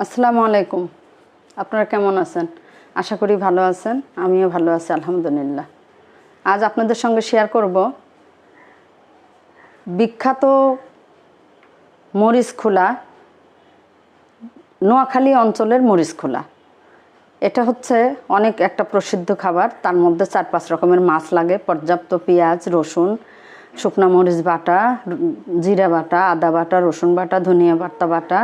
আসসালামু আলাইকুম। আপনারা কেমন আছেন? আশা করি ভালো আছেন, আমিও ভালো আছি, আলহামদুলিল্লাহ। আজ আপনাদের সঙ্গে শেয়ার করব বিখ্যাত মরিচ খোলা, নোয়াখালী অঞ্চলের মরিচ খোলা। এটা হচ্ছে অনেক একটা প্রসিদ্ধ খাবার, তার মধ্যে চার পাঁচ রকমের মাছ লাগে, পর্যাপ্ত পেঁয়াজ, রসুন, শুকনা মরিচ বাটা, জিরা বাটা, আদা বাটা, রসুন বাটা, ধনিয়া বাটা বাটা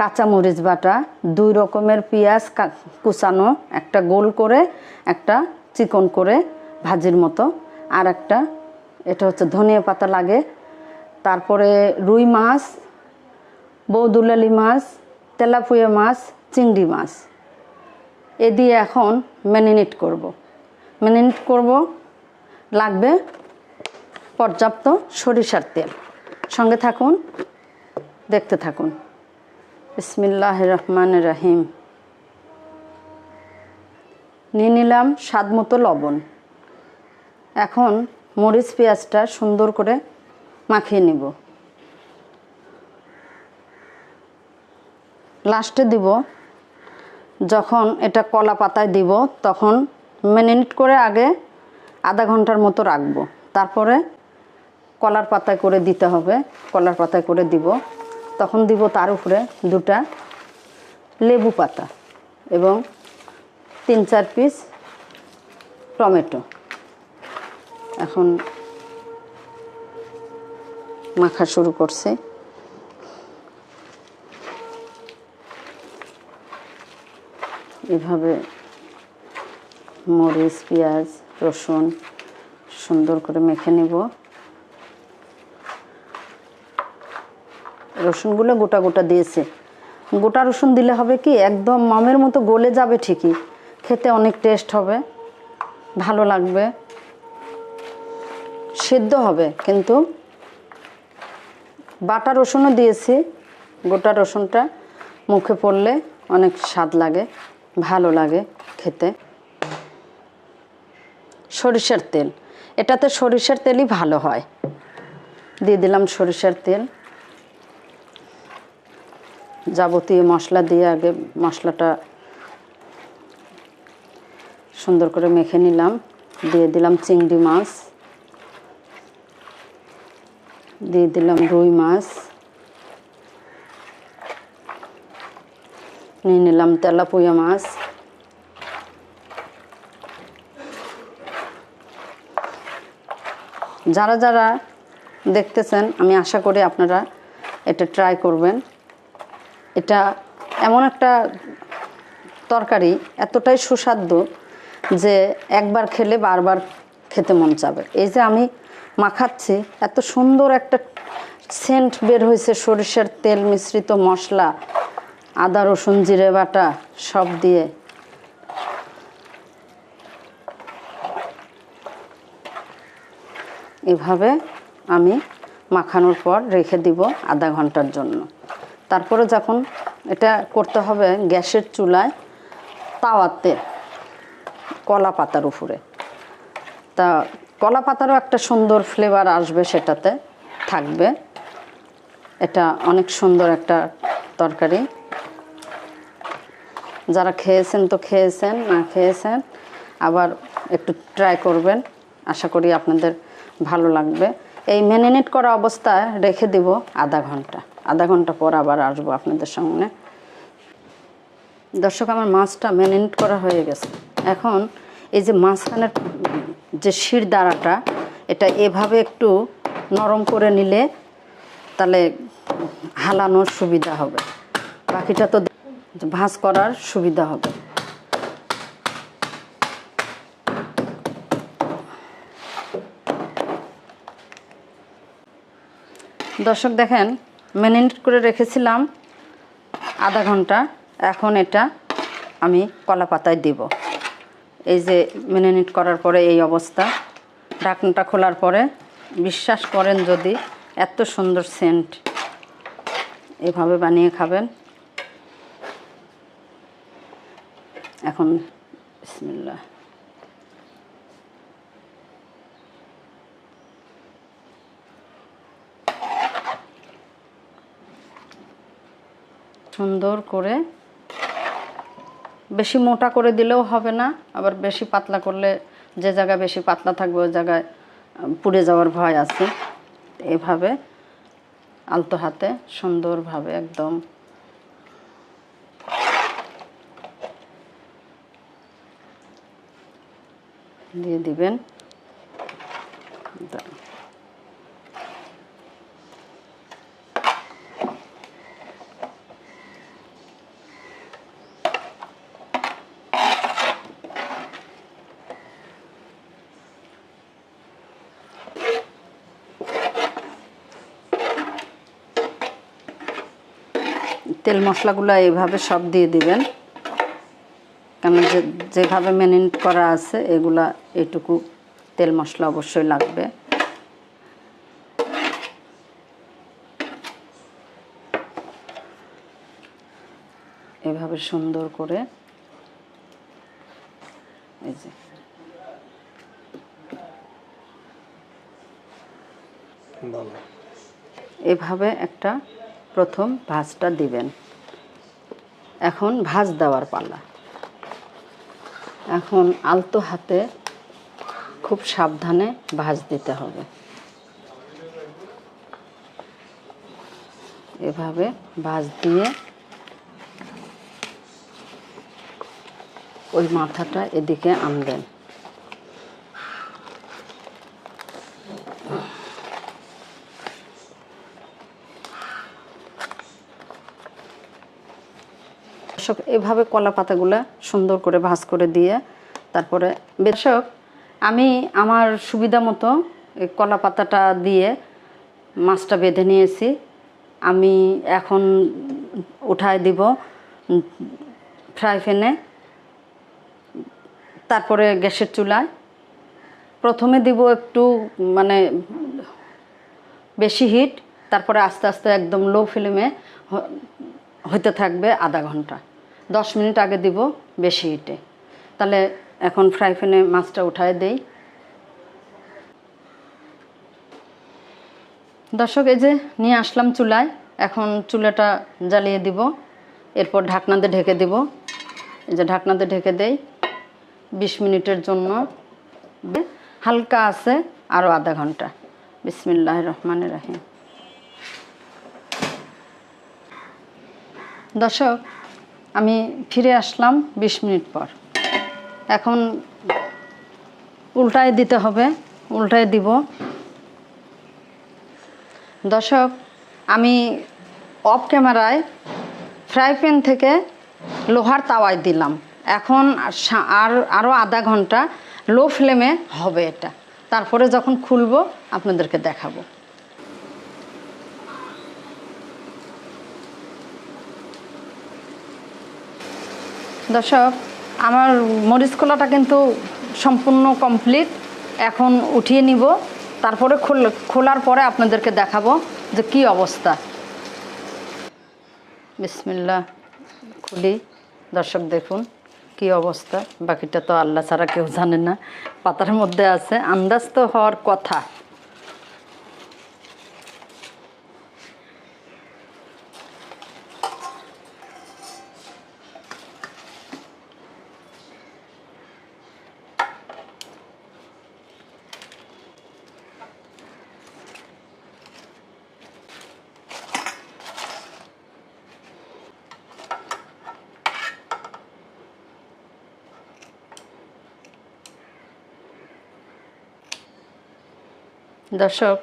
কাঁচা মরিচ বাটা, দুই রকমের পেঁয়াজ কুচানো, একটা গোল করে, একটা চিকন করে ভাজির মতো। আর একটা, এটা হচ্ছে ধনিয়া পাতা লাগে। তারপরে রুই মাছ, বৌদুলালি মাছ, তেলাপুয়া মাছ, চিংড়ি মাছ। এ দিয়ে এখন ম্যারিনেট করব। ম্যারিনেট করব, লাগবে পর্যাপ্ত সরিষার তেল। সঙ্গে থাকুন, দেখতে থাকুন। বিসমিল্লাহ রহমান রাহিম নিয়ে নিলাম স্বাদ মতো লবণ। এখন মরিচ পেঁয়াজটা সুন্দর করে মাখিয়ে নিব। লাস্টে দিব, যখন এটা কলা পাতায় দিব, তখন মিনিট করে আগে আধা ঘণ্টার মতো রাখব। তারপরে কলার পাতায় করে দিতে হবে। কলার পাতায় করে দিব। তখন দিব তার উপরে দুটা লেবু পাতা এবং তিন, চার পিস টমেটো। এখন মাখা শুরু করছে। এভাবে মরিচ, পেঁয়াজ, রসুন সুন্দর করে মেখে নেব। রসুনগুলো গোটা গোটা দিয়েছে। গোটা রসুন দিলে হবে কি, একদম মামের মতো গলে যাবে ঠিকই। খেতে অনেক টেস্ট হবে, ভালো লাগবে। সেদ্ধ হবে, কিন্তু বাটা রসুনও দিয়েছি। গোটা রসুনটা মুখে পড়লে অনেক স্বাদ লাগে, ভালো লাগে খেতে। সরিষার তেল, এটাতে সরিষার তেলই ভালো হয়। দিয়ে দিলাম সরিষার তেল। যাবতীয় মশলা দিয়ে আগে মশলাটা সুন্দর করে মেখে নিলাম। দিয়ে দিলাম চিংড়ি মাছ। দিয়ে দিলাম রুই মাছ। নিয়ে নিলাম তেলাপুয়া মাছ। যারা যারা দেখতেছেন, আমি আশা করি আপনারা এটা ট্রাই করবেন। এটা এমন একটা তরকারি এতটাই সুস্বাদু যে একবার খেলে বারবার খেতে মন চাবে। এই যে আমি মাখাচ্ছি, এত সুন্দর একটা সেন্ট বের হয়েছে, সরিষার তেল, মিশ্রিত মশলা, আদা, রসুন, জিরে, বাটা, সব দিয়ে। এভাবে আমি মাখানোর পর রেখে দিব আধা ঘণ্টার জন্য। তারপরে যখন এটা করতে হবে গ্যাসের চুলায় তাওয়াতে কলা পাতার উপরে। তা কলা পাতারও একটা সুন্দর ফ্লেভার আসবে সেটাতে, থাকবে। এটা অনেক সুন্দর একটা তরকারি। যারা খেয়েছেন তো খেয়েছেন, না খেয়েছেন, আবার একটু ট্রাই করবেন। আশা করি আপনাদের ভালো লাগবে। এই ম্যারিনেট করা অবস্থায় রেখে দিব আধা ঘণ্টা। আধা ঘণ্টা পর আবার আসব আপনাদের সামনে। দর্শক, আমার মাছটা ম্যারিনেট করা হয়ে গেছে। এখন এই যে মাঝখানের যে শির দাঁড়াটা এটা এভাবে একটু নরম করে নিলে তাহলে হালানোর সুবিধা হবে। বাকিটা তো ভাঁজ করার সুবিধা হবে। দর্শক, দেখেন ম্যারিনেট করে রেখেছিলাম আধা ঘণ্টা। এখন এটা আমি কলা পাতায় দিব। এই যে ম্যারিনেট করার পরে এই অবস্থা। ঢাকনাটা খোলার পরে বিশ্বাস করেন যদি এত সুন্দর সেন্ট এভাবে বানিয়ে খাবেন। এখন বিসমিল্লাহ। সুন্দর করে, বেশি মোটা করে দিলেও হবে না, আবার বেশি পাতলা করলে যে জায়গায় বেশি পাতলা থাকবে, ওই জায়গায় পুড়ে যাওয়ার ভয় আছে। এভাবে আলতো হাতে সুন্দরভাবে একদম দিয়ে দিবেন। তেল মশলাগুলো এইভাবে সব দিয়ে দিবেন। কেন যে যেভাবে ম্যারিনেট করা আছে এগুলা এটুকু তেল মশলা অবশ্যই লাগবে। এভাবে সুন্দর করে এই যে। এভাবে একটা প্রথম ভাঁজটা দিবেন। এখন ভাঁজ দেওয়ার পালা। এখন আলতো হাতে খুব সাবধানে ভাঁজ দিতে হবে। এভাবে ভাঁজ দিয়ে ওই মাথাটা এদিকে আনবেন। দর্শক এভাবে কলা পাতাগুলো সুন্দর করে ভাঁজ করে দিয়ে তারপরে দর্শক আমি আমার সুবিধা মতো কলা পাতাটা দিয়ে মাছটা বেঁধে নিয়েছি। আমি এখন উঠায় দিব ফ্রাই প্যানে, তারপরে গ্যাসের চুলায়। প্রথমে দিব একটু মানে বেশি হিট তারপরে আস্তে আস্তে একদম লো ফ্লেমে হতে থাকবে আধা ঘণ্টা। দশ মিনিট আগে দিব বেশি হিটে। তাহলে এখন ফ্রাই প্যানে মাছটা উঠায় দেই। দর্শক, এই যে নিয়ে আসলাম চুলায়, এখন চুলাটা জ্বালিয়ে দিব। এরপর ঢাকনাতে ঢেকে দিব। এই যে ঢাকনাতে ঢেকে দেই বিশ মিনিটের জন্য। হালকা আছে আরও আধা ঘণ্টা। বিসমিল্লাহ রহমান রাহিম। দর্শক আমি ফিরে আসলাম বিশ মিনিট পর। এখন উল্টায় দিতে হবে, উল্টায় দিব। দর্শক, আমি অফ ক্যামেরায় ফ্রাই প্যান থেকে লোহার তাওয়ায় দিলাম। এখন আর আরও আধা ঘণ্টা লো ফ্লেমে হবে এটা। তারপরে যখন খুলবো, আপনাদেরকে দেখাবো। দর্শক, আমার মরিচ খোলাটা কিন্তু সম্পূর্ণ কমপ্লিট। এখন উঠিয়ে নিব, তারপরে খোল- খোলার পরে আপনাদেরকে দেখাবো যে কি অবস্থা। বিসমিল্লা খুলি। দর্শক, দেখুন কি অবস্থা। বাকিটা তো আল্লাহ ছাড়া কেউ জানে না, পাতার মধ্যে আছে। আন্দাজ তো হওয়ার কথা। দর্শক,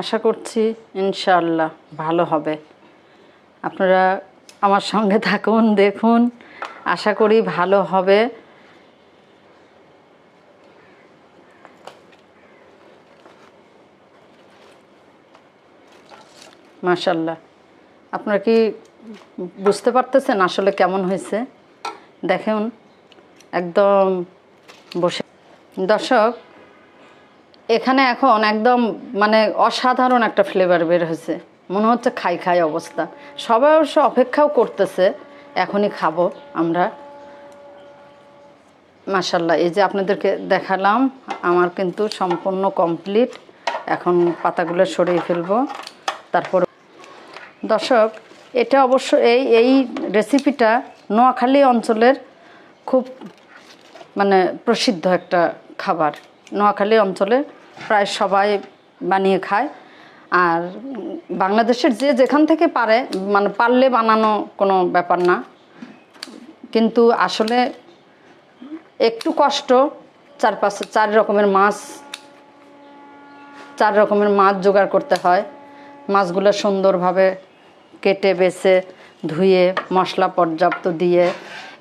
আশা করছি ইনশাআল্লাহ ভালো হবে। আপনারা আমার সঙ্গে থাকুন, দেখুন, আশা করি ভালো হবে। মাশাল্লাহ আপনারা কি বুঝতে পারতেছেন আসলে কেমন হয়েছে? দেখুন, একদম বসে। দর্শক এখানে এখন একদম মানে অসাধারণ একটা ফ্লেভার বের হয়েছে। মনে হচ্ছে খাই খাই অবস্থা। সবাই অবশ্য অপেক্ষাও করতেছে, এখনই খাব আমরা। মাসাল্লাহ এই যে আপনাদেরকে দেখালাম, আমার কিন্তু সম্পূর্ণ কমপ্লিট এখন পাতাগুলো সরিয়ে ফেলব। তারপর দর্শক, এটা অবশ্য এই এই রেসিপিটা নোয়াখালী অঞ্চলের খুব মানে প্রসিদ্ধ একটা খাবার। নোয়াখালী অঞ্চলে প্রায় সবাই বানিয়ে খায়। আর বাংলাদেশের যে যেখান থেকে পারে মানে পারলে বানানো কোনো ব্যাপার না। কিন্তু আসলে একটু কষ্ট, চার চার রকমের মাছ, চার রকমের মাছ জোগাড় করতে হয়। মাছগুলো সুন্দরভাবে কেটে, বেছে, ধুয়ে, মশলা পর্যাপ্ত দিয়ে,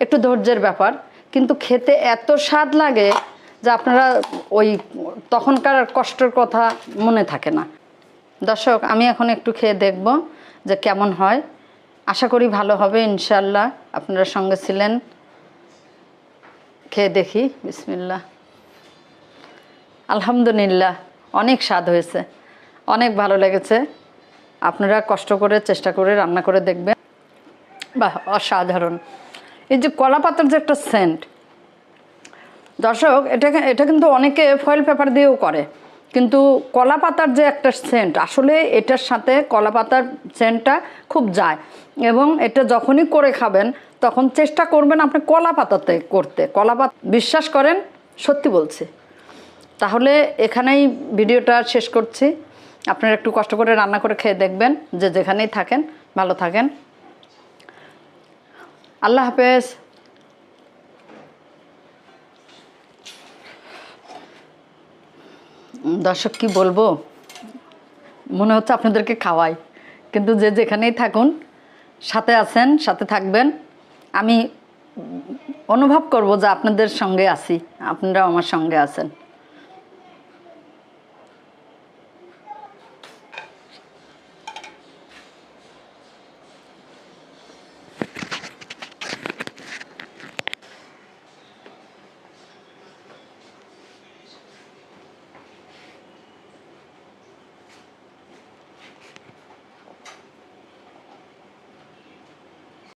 একটু ধৈর্যের ব্যাপার। কিন্তু খেতে এত স্বাদ লাগে যে আপনারা ওই তখনকার কষ্টের কথা মনে থাকে না। দর্শক, আমি এখন একটু খেয়ে দেখব যে কেমন হয়। আশা করি ভালো হবে ইনশাল্লাহ আপনারা সঙ্গে ছিলেন। খেয়ে দেখি বিসমিল্লা আলহামদুলিল্লাহ, অনেক স্বাদ হয়েছে। অনেক ভালো লেগেছে। আপনারা কষ্ট করে, চেষ্টা করে, রান্না করে দেখবেন। বাহ, অসাধারণ। এই যে কলা পাতার যে একটা সেন্ট দর্শক, এটা এটা কিন্তু অনেকে ফয়েল পেপার দিয়েও করে। কিন্তু কলা পাতার যে একটা সেন্ট আসলে এটার সাথে কলা পাতার সেন্টটা খুব যায়। এবং এটা যখনই করে খাবেন, তখন চেষ্টা করবেন আপনি কলা পাতাতে করতে। কলা পাতা বিশ্বাস করেন, সত্যি বলছি। তাহলে এখানেই ভিডিওটা শেষ করছি। আপনারা একটু কষ্ট করে রান্না করে খেয়ে দেখবেন, যে যেখানেই থাকেন, ভালো থাকেন। আল্লাহ হাফেজ। দর্শক কি বলব? মনে হচ্ছে আপনাদেরকে খাওয়াই। কিন্তু যে যেখানেই থাকুন, সাথে আছেন, সাথে থাকবেন, আমি অনুভব করব যে আপনাদের সঙ্গে আছি, আপনারাও আমার সঙ্গে আছেন।